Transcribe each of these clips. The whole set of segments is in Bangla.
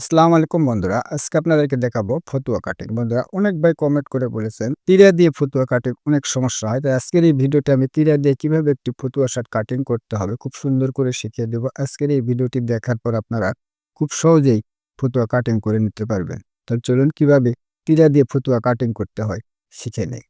আসসালামু আলাইকুম বন্ধুরা, আজকে আপনাদেরকে দেখাবো ফতুয়া কাটিং। বন্ধুরা, অনেক ভাই কমেন্ট করে বলেছেন, তীরা দিয়ে ফতুয়া কাটিং অনেক সমস্যা হয়। তাই আজকের এই ভিডিওতে আমি তীরা দিয়ে কীভাবে একটি ফতুয়া শার্ট কাটিং করতে হবে, খুব সুন্দর করে শিখিয়ে দেবো। আজকের এই ভিডিওটি দেখার পর আপনারা খুব সহজেই ফতুয়া কাটিং করে নিতে পারবেন। তো চলুন কীভাবে তীরা দিয়ে ফতুয়া কাটিং করতে হয়, শিখে নেই।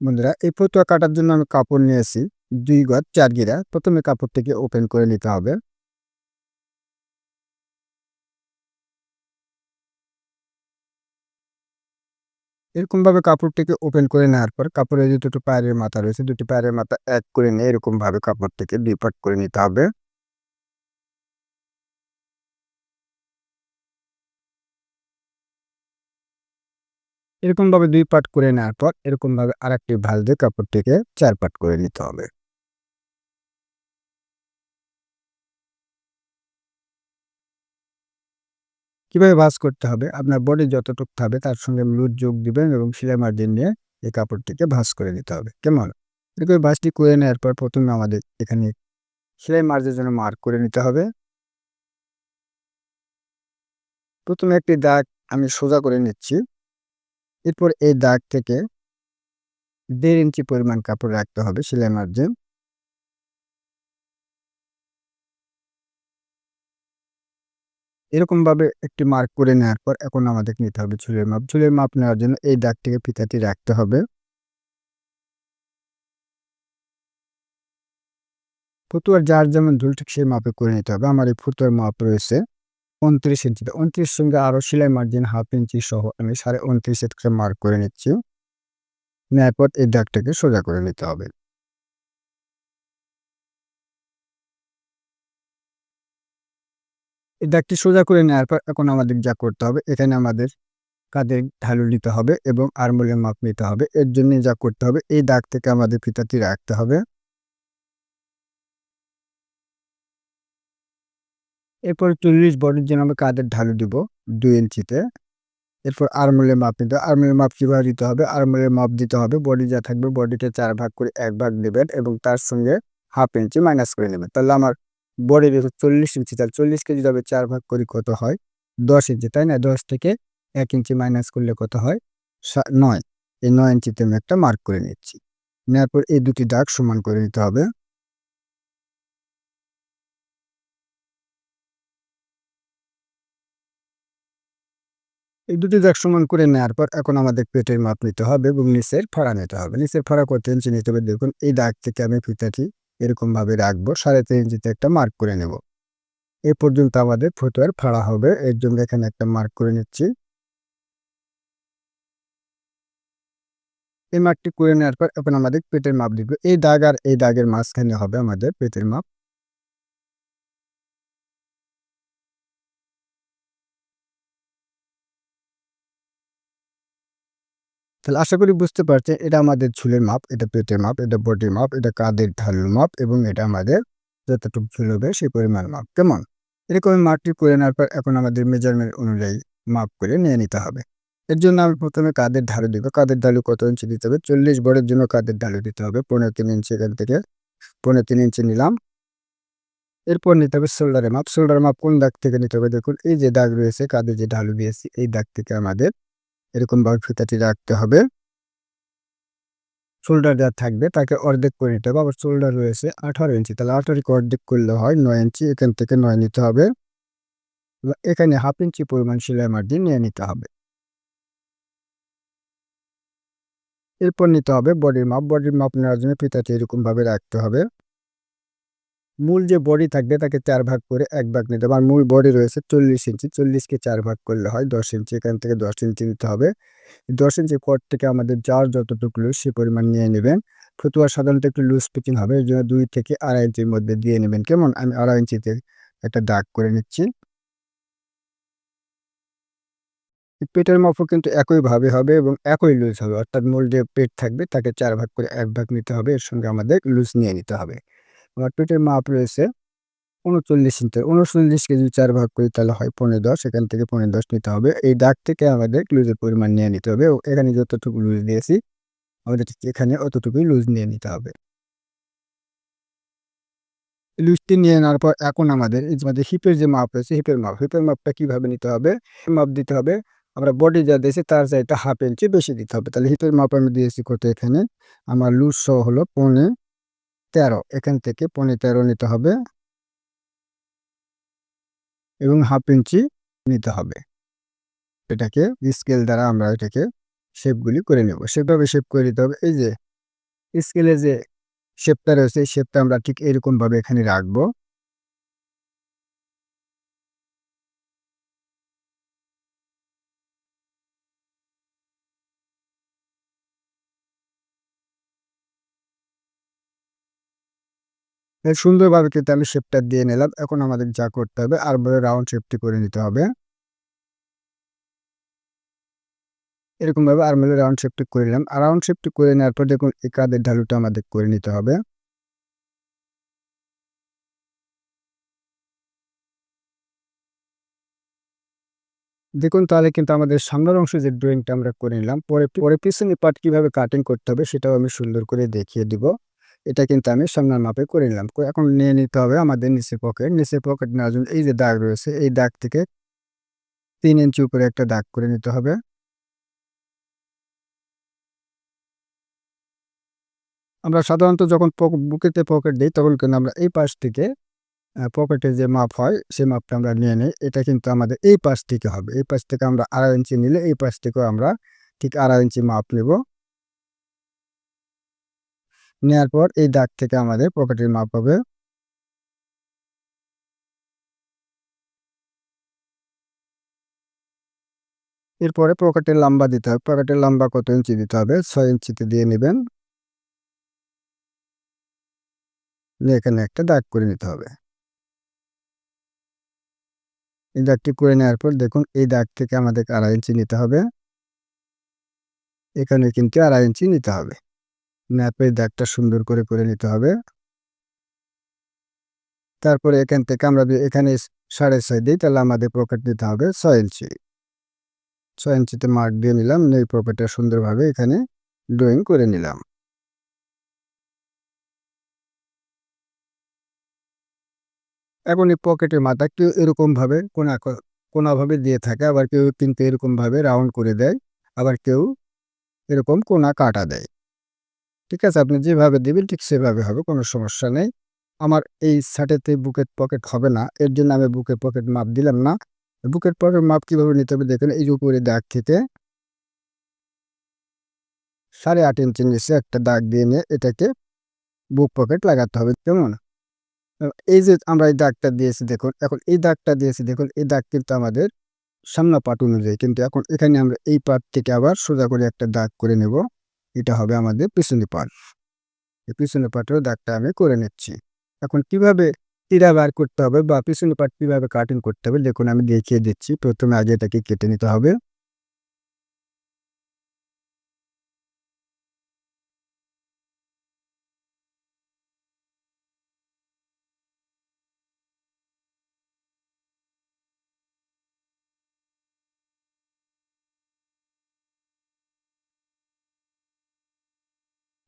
বন্ধুরা, এই ফতুয়া কাটার জন্য আমি কাপড় নিয়েছি, দুই গজ চার গিরা। প্রথমে কাপড়টিকে ওপেন করে নিতে হবে। এরকমভাবে কাপড়টিকে ওপেন করে নেওয়ার পর কাপড়ের যে দুটো পায়ের মাথা রয়েছে, দুটি পায়ের মাথা এক করে নিয়ে এরকমভাবে কাপড়টিকে দুই পাট করে নিতে হবে। এরকমভাবে দুই পাট করে নেওয়ার পর এরকমভাবে আর একটি ভালো দিয়ে কাপড়টিকে চার পাট করে নিতে হবে। কীভাবে ভাঁজ করতে হবে? আপনার বডি যতটুকু থাকবে তার সঙ্গে লুজ যোগ দিবেন এবং সেলাই মার্জিন নিয়ে এই কাপড়টিকে ভাঁজ করে দিতে হবে। কেমন? এরকম ভাঁজটি করে নেওয়ার পর প্রথমে আমাদের এখানে সেলাই মার্জের জন্য মার্ক করে নিতে হবে। প্রথমে একটি দাগ আমি সোজা করে নিচ্ছি। এরপর এই দাগ থেকে দেড় ইঞ্চি পরিমাণ কাপড় রাখতে হবে সেলাই মার্জিন এরকমভাবে একটি মার্ক করে নেওয়ার পর এখন আমাদের নিতে হবে চুলের মাপ। চুলের মাপ নেওয়ার জন্য এই দাগটিকে ফিতাটি রাখতে হবে। ফুতুয়ার যার যেমন ঝুল, ঠিক সেই মাপে করে নিতে হবে। আমার এই ফুতুয়ার মাপ রয়েছে উনত্রিশ ইঞ্চিতে উনত্রিশ সঙ্গে আরও সেলাই মার্জিন হাফ ইঞ্চি সহ আমি সাড়ে উনত্রিশ মার্ক করে নিচ্ছি। নেওয়ার পর এই দাগটাকে সোজা করে নিতে হবে। দাগটি সোজা করে নেওয়ার পর এখন আমাদের যা করতে হবে, এখানে আমাদের কাদের ঢালু নিতে হবে এবং আরমোলের মাপ নিতে হবে। এর জন্য যা করতে হবে, এই দাগ থেকে আমাদের ফিতাটি রাখতে হবে। এরপর চল্লিশ বডির জন্য আমরা কাদের ঢালু দিব? দুই ইঞ্চিতে। এরপর আরমোলের মাপ নিতে হবে। আরমোলের মাপ কীভাবে দিতে হবে? আরমোলের মাপ দিতে হবে। বডি যা থাকবে বডিতে চার ভাগ করে এক ভাগ নেবেন এবং তার সঙ্গে হাফ ইঞ্চি মাইনাস করে নেবেন। তাহলে আমার বডি দেখো চল্লিশ ইঞ্চি, তাহলে চল্লিশ কেজি যাবে চার ভাগ করি কত হয়? দশ ইঞ্চি, তাই না? দশ থেকে এক ইঞ্চি মাইনাস করলে কত হয়? নয়। এই নয় ইঞ্চিতে আমি একটা মার্ক করে নিচ্ছি। নেওয়ার পর এই দুটি দাগ সমান করে নিতে হবে। এই দুটি দাগ সমান করে নেওয়ার পর এখন আমাদের পেটের মাপ নিতে হবে এবং নিচের ফাড়া নিতে হবে। নিচের ফাড়া করতে ইঞ্চি নিতে হবে? দেখুন, এই দাগ থেকে আমি ফিতাটি এরকমভাবে রাখব, সাড়ে তিন ইঞ্চিতে একটা মার্ক করে নেব। এ পর্যন্ত আমাদের ফুটওয়ার ফাড়া হবে। এর জন্য এখানে একটা মার্ক করে নিচ্ছি। এই মার্কটি করে নেওয়ার পর এখন আমাদের পেটের মাপ দিব এই দাগ আর এই দাগের মাঝখানে হবে আমাদের পেটের মাপ। তাহলে আশা করি বুঝতে পারছেন, এটা আমাদের ঝুলের মাপ, এটা পেটের মাপ, এটা বডির মাপ, এটা কাঁধের ঢালুর মাপ এবং এটা আমাদের যতটুকু ঝুল হবে সেই পরিমাণ মাপ, কেমন? এরকম মাপটি করে নেওয়ার পর এখন আমাদের মেজারমেন্ট অনুযায়ী মাপ করে নিয়ে নিতে হবে। এর জন্য আমি প্রথমে কাঁধের ঢালু দিব, কাঁধের ঢালু কত ইঞ্চি দিতে হবে? চল্লিশ বড়ের জন্য কাঁধের ঢালু দিতে হবে, পনেরো তিন ইঞ্চি এখান থেকে, পনেরো তিন ইঞ্চি নিলাম। এরপর নিতে হবে শোল্ডারের মাপ শোল্ডার মাপ কোন দাগ থেকে নিতে হবে? দেখুন, এই যে দাগ রয়েছে, কাঁধে যে ঢালু দিয়েছি, এই দাগ থেকে আমাদের এরকমভাবে ফিতাটি রাখতে হবে। শোল্ডার যা থাকবে, তাকে অর্ধেক করে নিতে হবে। আবার শোল্ডার রয়েছে আঠারো ইঞ্চি, তাহলে আঠারোকে অর্ধেক করলে হয় নয় ইঞ্চি, এখান থেকে নয় নিতে হবে। এখানে হাফ ইঞ্চি পরিমাণ সেলাই মার্জিন নিয়ে নিতে হবে। এরপর নিতে হবে বডির মাপ। বডির মাপ নেওয়ার জন্য ফিতাটি এরকমভাবে রাখতে হবে। মূল যে বডি থাকবে তাকে চার ভাগ করে এক ভাগ নিতে হবে। আর মূল বডি রয়েছে চল্লিশ ইঞ্চি চল্লিশকে চার ভাগ করলে হয় দশ ইঞ্চি এখান থেকে দশ ইঞ্চি নিতে হবে। দশ ইঞ্চি পর থেকে আমাদের যার যতটুকু লুজ সে পরিমাণ নিয়ে নেবেন। ফতুয়া সাধারণত একটু লুজ ফিটিং হবে, এই জন্য দুই থেকে আড়াই ইঞ্চির মধ্যে দিয়ে নেবেন। কেমন? আমি আড়াই ইঞ্চিতে একটা দাগ করে নিচ্ছি। পেটের মাপও কিন্তু একইভাবে হবে এবং একই লুজ হবে। অর্থাৎ মূল যে পেট থাকবে তাকে চার ভাগ করে এক ভাগ নিতে হবে। এর সঙ্গে আমাদের লুজ নিয়ে নিতে হবে। আমার পেটের মাপ রয়েছে। উনচল্লিশ ইঞ্চি উনচল্লিশ কেজি চার ভাগ করি তাহলে হয় পনেরো দশ, এখান থেকে পনেরো দশ নিতে হবে। এই দাগ থেকে আমাদের লুজের পরিমাণ নিয়ে নিতে হবে। এখানে যতটুকু লুজ দিয়েছি, আমাদের এখানে অতটুকুই লুজ নিয়ে নিতে হবে। লুজটি নিয়ে নেওয়ার পর এখন আমাদের আমাদের হিপের যে মাপ রয়েছে হিপের মাপ হিপের মাপটা কীভাবে নিতে হবে? মাপ দিতে হবে। আমরা বডি যা দিয়েছি তার চাইতে হাফ ইঞ্চি বেশি দিতে হবে। তাহলে হিপের মাপ আমি দিয়েছি কত এখানে? আমার লুজ সহ হলো পনে তেরো, এখান থেকে পনে তেরো নিতে হবে। এবং হাফ ইঞ্চি নিতে হবে। এটাকে স্কেল দ্বারা আমরা এটাকে শেপগুলি করে নেব। সেভাবে শেপ করে নিতে হবে। এই যে স্কেলে যে শেপটা রয়েছে, এই শেপটা আমরা ঠিক এরকমভাবে এখানে রাখব। সুন্দরভাবে কিন্তু আমি শেপটা দিয়ে নিলাম। এখন আমাদের যা করতে হবে আর বলে রাউন্ড শেপটি করে নিতে হবে। এরকমভাবে আর্মেলের রাউন্ড শেপটি করে নিলাম। আর রাউন্ড শেপটি করে নেওয়ার পর দেখুন, এই কাদের ঢালুটা আমাদের করে নিতে হবে। দেখুন, তাহলে কিন্তু আমাদের সামনের অংশ যে ড্রয়িংটা আমরা করে নিলাম, পরে পরে পিছনে পার্ট কীভাবে কাটিং করতে হবে সেটাও আমি সুন্দর করে দেখিয়ে দিব। এটা কিন্তু আমি সামনের মাপে করে নিলাম। এখন নিয়ে নিতে হবে আমাদের নিচে পকেট নিচে পকেট নেওয়ার জন্য এই যে দাগ রয়েছে, এই দাগ থেকে তিন ইঞ্চি উপরে একটা দাগ করে নিতে হবে। আমরা সাধারণত যখন বুকেতে পকেট দিই, তখন কিন্তু আমরা এই পাশ থেকে পকেটের যে মাপ হয় সেই মাপটা আমরা নিয়ে নিই। এটা কিন্তু আমাদের এই পাশ থেকে হবে। এই পাশ থেকে আমরা আড়াই ইঞ্চি নিলে এই পাশ থেকেও আমরা ঠিক আড়াই ইঞ্চি মাপ নেব। নেওয়ার পর এই দাগ থেকে আমাদের পকেটের মাপ হবে এরপরে পকেটের লম্বা দিতে হবে। পকেটের লম্বা কত ইঞ্চি দিতে হবে? ছয় ইঞ্চিতে দিয়ে নেবেন। এখানে একটা দাগ করে নিতে হবে। এই দাগটি করে নেওয়ার পর দেখুন, এই দাগ থেকে আমাদের আড়াই ইঞ্চি নিতে হবে। এখানে কিন্তু আড়াই ইঞ্চি নিতে হবে। ম্যাপের দাগটা সুন্দর করে করে নিতে হবে। তারপরে এখান থেকে আমরা এখানে সাড়ে ছয় দিই, তাহলে আমাদের পকেট নিতে হবে ছয় ইঞ্চি। ছয় ইঞ্চিতে মার্ক দিয়ে নিলাম, এই পকেটটা সুন্দরভাবে এখানে ড্রয়িং করে নিলাম। এখন এই পকেটের মাথা কেউ এরকমভাবে কোনা, কোনাভাবে দিয়ে থাকে, আবার কেউ কিন্তু এরকমভাবে রাউন্ড করে দেয়, আবার কেউ এরকম কোনা কাটা দেয়। ঠিক আছে? আপনি যেভাবে দেবেন ঠিক সেভাবে হবে, কোনো সমস্যা নেই। আমার এই শার্টেতে বুকের পকেট হবে না, এর জন্য আমি বুকের পকেট মাপ দিলাম না। বুকের পকেট মাপ কীভাবে নিতে হবে দেখুন, এই উপরে দাগ থেকে সাড়ে আট ইঞ্চি নিচে একটা দাগ দিয়ে নিয়ে এটাকে বুক পকেট লাগাতে হবে, কেমন? এই যে আমরা এই দাগটা দিয়েছি দেখুন, এখন এই দাগটা দিয়েছি দেখুন, এই দাগ কিন্তু আমাদের সামনা পাট অনুযায়ী, কিন্তু এখন এখানে আমরা এই পাট থেকে আবার সোজা করে একটা দাগ করে নেব। এটা হবে আমাদের পিছনে পাট এই পিছনে পাটের দাগটা আমি করে নিচ্ছি। এখন কীভাবে টিরা বার করতে হবে বা পিছনে পাট কীভাবে কাটিং করতে হবে, দেখুন আমি দেখিয়ে দিচ্ছি। প্রথমে আগে এটাকে কেটে নিতে হবে।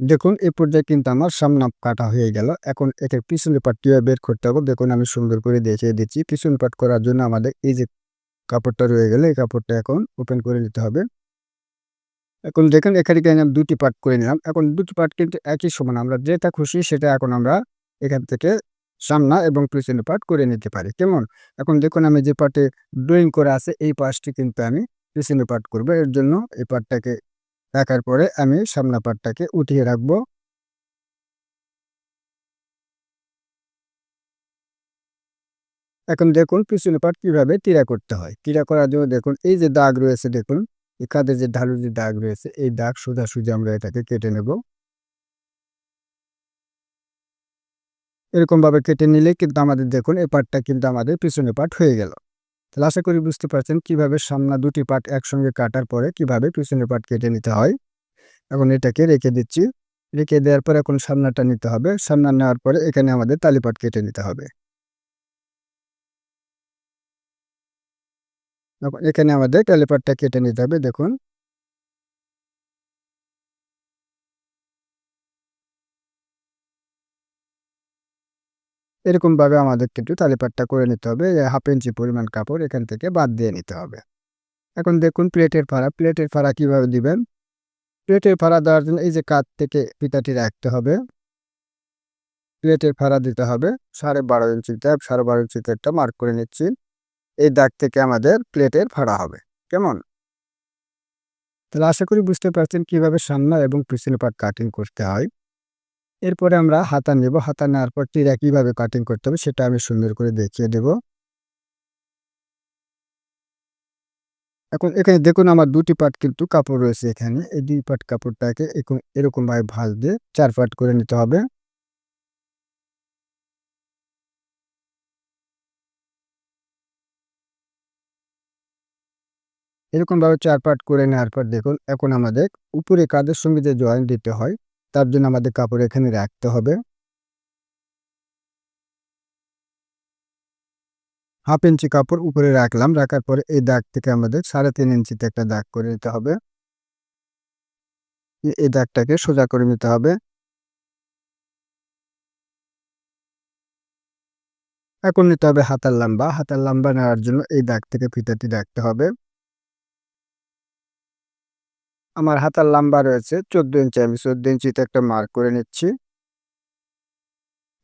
দেখুন এই পর্যায়ে কিন্তু আমার সামনা কাটা হয়ে গেল। এখন এটার পিছনে পাট কীভাবে বের করতে হবে? দেখুন, আমি সুন্দর করে দেখিয়ে দিচ্ছি। পিছন পাট করার জন্য আমাদের এই যে কাপড়টা রয়ে গেলে, এই কাপড়টা এখন ওপেন করে নিতে হবে। এখন দেখেন, এখানে আমি দুটি পার্ট করে নিলাম। এখন দুটি পার্ট কিন্তু একই সমান। আমরা যেটা খুশি সেটা এখন আমরা এখান থেকে সামনা এবং পিছনে পার্ট করে নিতে পারি। কেমন? এখন দেখুন, আমি যে পার্টে ড্রয়িং করে আছে, এই পার্টটি কিন্তু আমি পিছনে পার্ট করব। এর জন্য এই পার্টটাকে রাখার পরে আমি সামনা পাটটাকে উঠিয়ে রাখব। এখন দেখুন পিছনে পাট কীভাবে তীরা করতে হয়। তীরা করার জন্য দেখুন এই যে দাগ রয়েছে দেখুন, এই কাঁধে যে ঢালু যে দাগ রয়েছে, এই দাগ সোজাসুজি আমরা এটাকে কেটে নেব। এরকমভাবে কেটে নিলে কিন্তু আমাদের দেখুন এই পাটটা কিন্তু আমাদের পিছনে পাট হয়ে গেল। তাহলে আশা করি বুঝতে পারছেন কীভাবে সামনা দুটি পাট একসঙ্গে কাটার পরে কীভাবে পিছনের পাট কেটে নিতে হয়। এখন এটাকে রেখে দিচ্ছি। রেখে দেওয়ার পর এখন সামনাটা নিতে হবে। সামনা নেওয়ার পরে এখানে আমাদের তালিপাট কেটে নিতে হবে। এখানে আমাদের তালিপাটটা কেটে নিতে হবে। দেখুন। এরকমভাবে আমাদের কিন্তু তালিপাটটা করে নিতে হবে হাফ ইঞ্চি পরিমাণ কাপড় এখান থেকে বাদ দিয়ে নিতে হবে। এখন দেখুন প্লেটের ফাড়া প্লেটের ফাড়া কীভাবে দিবেন? প্লেটের ফাড়া দেওয়ার জন্য এই যে কাত থেকে পিতাটি রাখতে হবে। প্লেটের ফাড়া দিতে হবে, সাড়ে বারো ইঞ্চি ট্যাপ, সাড়ে বারো ইঞ্চি ট্যাপটা মার্ক করে নিচ্ছি। এই দাগ থেকে আমাদের প্লেটের ফাড়া হবে, কেমন? তাহলে আশা করি বুঝতে পারছেন কীভাবে সামনে এবং পিছনে পাট কাটিং করতে হয়। এরপরে আমরা হাতা নেব। হাতা নেওয়ার পর টিরা কীভাবে কাটিং করতে হবে সেটা আমি সুন্দর করে দেখিয়ে দেব। এখন এখানে দেখুন আমার দুটি পাট কিন্তু কাপড় রয়েছে এখানে। এই দুই পাট কাপড়টাকে এরকমভাবে ভাঁজ দিয়ে চার পাট করে নিতে হবে। এরকমভাবে চার পাট করে নেওয়ার পর দেখুন, এখন আমাদের উপরে কাদের সঙ্গে যে জয়েন্ট দিতে হয় তার জন্য আমাদের কাপড় এখানে রাখতে হবে। হাফ ইঞ্চি কাপড় উপরে রাখলাম, রাখার পরে এই দাগ থেকে আমাদের সাড়ে তিন ইঞ্চিতে একটা দাগ করে নিতে হবে। এই দাগটাকে সোজা করে নিতে হবে। এখন নিতে হবে হাতার লম্বা। হাতার লম্বা নেওয়ার জন্য এই দাগ থেকে ফিতাটি রাখতে হবে। আমার হাতার লম্বা রয়েছে, চোদ্দ ইঞ্চি। আমি চোদ্দ ইঞ্চিতে একটা মার্ক করে নিচ্ছি।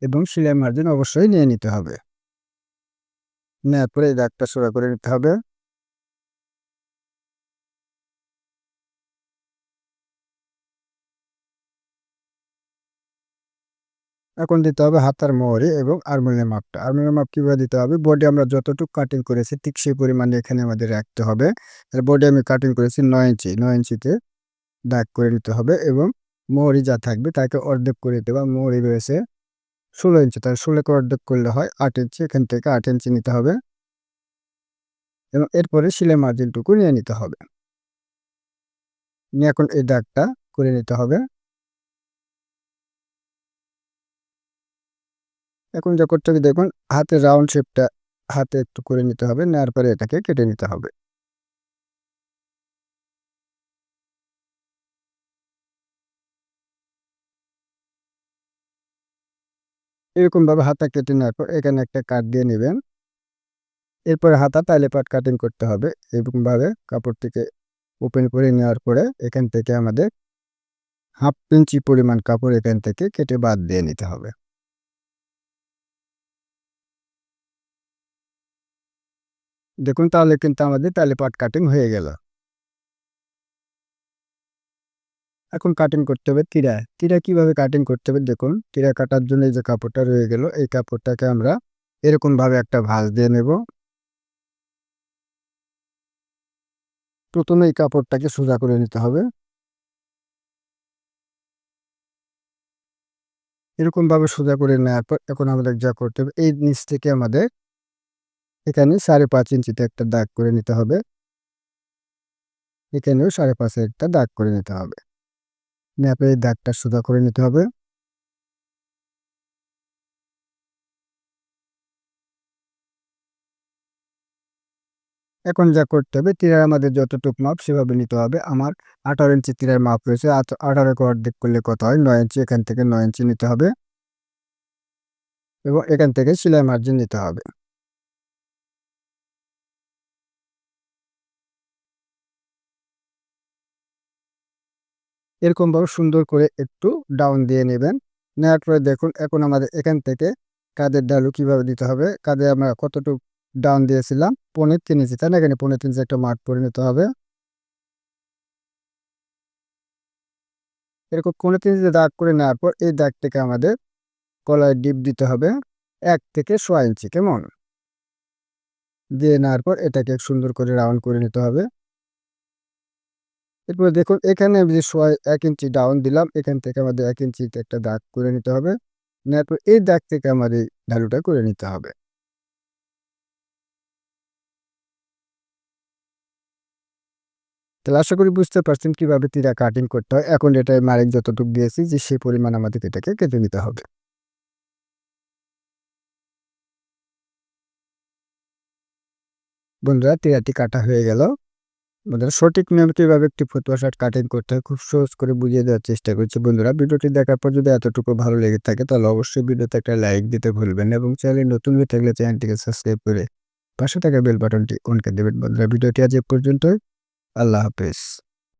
এবং সিলাই মার্জিন অবশ্যই নিয়ে নিতে হবে। নেওয়ার পরে এই দাগটা সোজা করে নিতে হবে। এখন দিতে হবে হাতার মোহরি এবং আর্মোনিয়াম মাপটা। আর্মোনিয়াম মাপ কীভাবে দিতে হবে? বডি আমরা যতটুকু কাটিং করেছি ঠিক সেই পরিমাণে এখানে আমাদের রাখতে হবে। বডি আমি কাটিং করেছি নয় ইঞ্চি, নয় ইঞ্চিতে দাগ করে নিতে হবে এবং মোহরি যা থাকবে তাকে অর্ধেক করে দেওয়া মোহরি রয়েছে ষোলো ইঞ্চি, তাহলে ষোলোকে অর্ধেক করলে হয় আট ইঞ্চি, এখান থেকে আট ইঞ্চি নিতে হবে এবং এরপরে সিলাই মার্জিনটুকু নিয়ে নিতে হবে। নিয়ে এখন এই দাগটা করে নিতে হবে। এখন যা করতে হবে দেখুন, হাতে রাউন্ড শেপটা হাতে একটু করে নিতে হবে নেওয়ার পরে এটাকে কেটে নিতে হবে। এরকমভাবে হাতা কেটে নেওয়ার পর এখানে একটা কাট দিয়ে নেবেন। এরপরে হাতা তাইলে পাট কাটিং করতে হবে। এরকমভাবে কাপড়টিকে ওপেন করে নেওয়ার পরে এখান থেকে আমাদের হাফ ইঞ্চি পরিমাণ কাপড় এখান থেকে কেটে বাদ দিয়ে নিতে হবে। দেখুন, তাহলে কিন্তু আমাদের তালে পাট কাটিং হয়ে গেল। এখন কাটিং করতে হবে তীরা। তিরা কীভাবে কাটিং করতে হবে দেখুন, তিরা কাটার জন্য যে কাপড়টা রয়ে গেল, এই কাপড়টাকে আমরা এরকমভাবে একটা ভাঁজ দিয়ে নেব। প্রথমে এই কাপড়টাকে সোজা করে নিতে হবে। এরকমভাবে সোজা করে নেওয়ার পর এখন আমাদের যা করতে হবে, এই নিচ থেকে আমাদের এখানে সাড়ে পাঁচ ইঞ্চিতে একটা দাগ করে নিতে হবে। এখানেও সাড়ে পাঁচে একটা দাগ করে নিতে হবে। ম্যাপে এই দাগটা সোজা করে নিতে হবে। এখন যা করতে হবে, তীরের আমাদের যতটুক মাপ সেভাবে নিতে হবে। আমার আঠারো ইঞ্চি তীরের মাপ রয়েছে। আঠারো অর্ধেক করলে কত হয়? নয় ইঞ্চি। এখান থেকে নয় ইঞ্চি নিতে হবে। এবং এখান থেকে সেলাই মার্জিন নিতে হবে। এরকমভাবে সুন্দর করে একটু ডাউন দিয়ে নেবেন। নেওয়ার পরে দেখুন, এখন আমাদের এখান থেকে কাদের ডালু কীভাবে দিতে হবে কাদে আমরা কতটুকু ডাউন দিয়েছিলাম পনেরো তিন ইঞ্চি তাই না? এখানে পনেরো তিন ইঞ্চি একটা মাঠ করে নিতে হবে। এরকম পনেরো তিন ইঞ্চি দাগ করে নেওয়ার পর এই দাগ থেকে আমাদের কলায় ডিপ দিতে হবে এক থেকে সোয়া ইঞ্চি কেমন? দিয়ে নেওয়ার পর এটাকে সুন্দর করে রাউন্ড করে নিতে হবে। এরপরে দেখুন, এখানে যে সোয়া এক ইঞ্চি ডাউন দিলাম, এখান থেকে আমাদের এক ইঞ্চিতে একটা দাগ করে নিতে হবে। নেওয়ার পর এই দাগ থেকে আমাদের ঢালুটা করে নিতে হবে। তাহলে আশা করি বুঝতে পারছেন কীভাবে তীরা কাটিং করতে হয়। এখন এটা মারেক যতটুকু দিয়েছি যে সেই পরিমাণ আমাদের এটাকে কেটে নিতে হবে। বন্ধুরা, তীরাটি কাটা হয়ে গেল। বন্ধুরা সঠিক নিয়মে কীভাবে একটি ফতুয়া শার্ট কাটিং করতে হয়, খুব সহজ করে বুঝিয়ে দেওয়ার চেষ্টা করছি। বন্ধুরা, ভিডিওটি দেখার পর যদি এতটুকু ভালো লেগে থাকে, তাহলে অবশ্যই ভিডিওতে একটা লাইক দিতে ভুলবেন এবং চ্যানেলে নতুন হয়ে থাকলে চ্যানেলটিকে সাবস্ক্রাইব করে পাশে থাকা বেল বাটনটি অন করে দেবেন। বন্ধুরা, ভিডিওটি আজ এ পর্যন্তই। আল্লাহ হাফেজ।